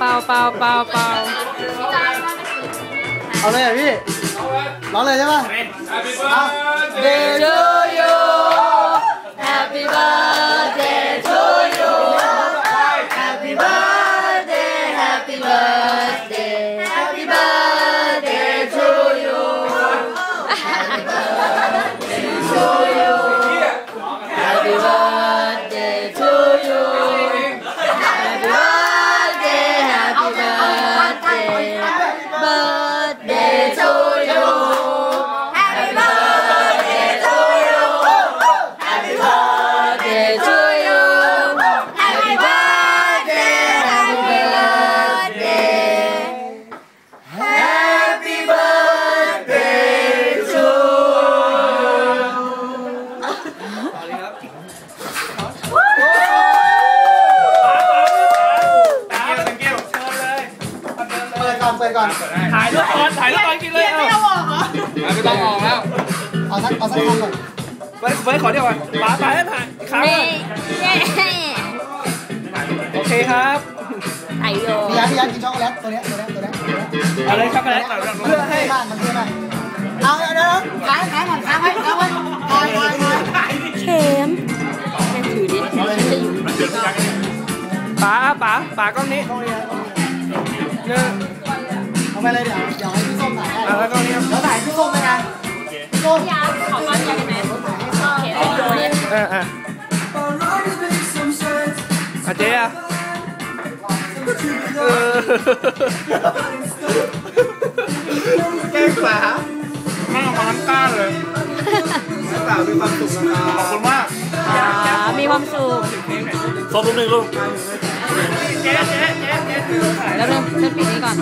เป่าเป่าเป่า เอาเลยเหรอพี่ร้องเลยใช่ปะ Happy เอา birthday to you Happy birthday to you Happy birthday Happy birthday เปิดก่อนเปิดก่อน ถ่ายรูปก่อนถ่ายรูปก่อนกินเลยไม่ต้องออกเหรอไม่ต้องออกแล้ว เอาสักเอาสักคำก่อนเฟิร์สเฟิร์สขอเดียวก่อนป๋าป๋าให้ถ่ายอีกครั้งนี่เย้โอเคครับไอโยพี่ยันพี่ยันกินช็อกโกแลตตัวเนี้ยตัวเนี้ยตัวเนี้ยตัวเนี้ยเอาเลยช็อกโกแลตเพื่อให้มากมันเพื่อมากเอาเดี๋ยวเดี๋ยวค้างค้างก่อนค้างไว้ค้างไว้คอยคอยคอยเข็มแม่ถือดิฉันจะอยู่ป๋าป๋าป๋ากล้องนี้ต้องเรียนหนึ่ง เอาไปเลยเดี๋ยวเดี๋ยวให้พี่ส้มถ่ายให้ อ่ะแล้วกล้องนี้ครับ เดี๋ยวถ่ายพี่ส้มเลยนะพี่ส้ม ยาขอก้อนยาได้ไหมเข็มไอโยเนี่ย เออเอออ่ะเจ๊อ่ะเออ แกล้งป๋า ไม่ออกมาทั้งก้านเลย ป๋ามีความสุขนะครับ ขอบคุณมาก อ่ามีความสุข ซบลูกหนึ่งลูกเจ๊เจ๊เจ๊เจ๊ แล้วเริ่มเริ่มปิดนี้ก่อน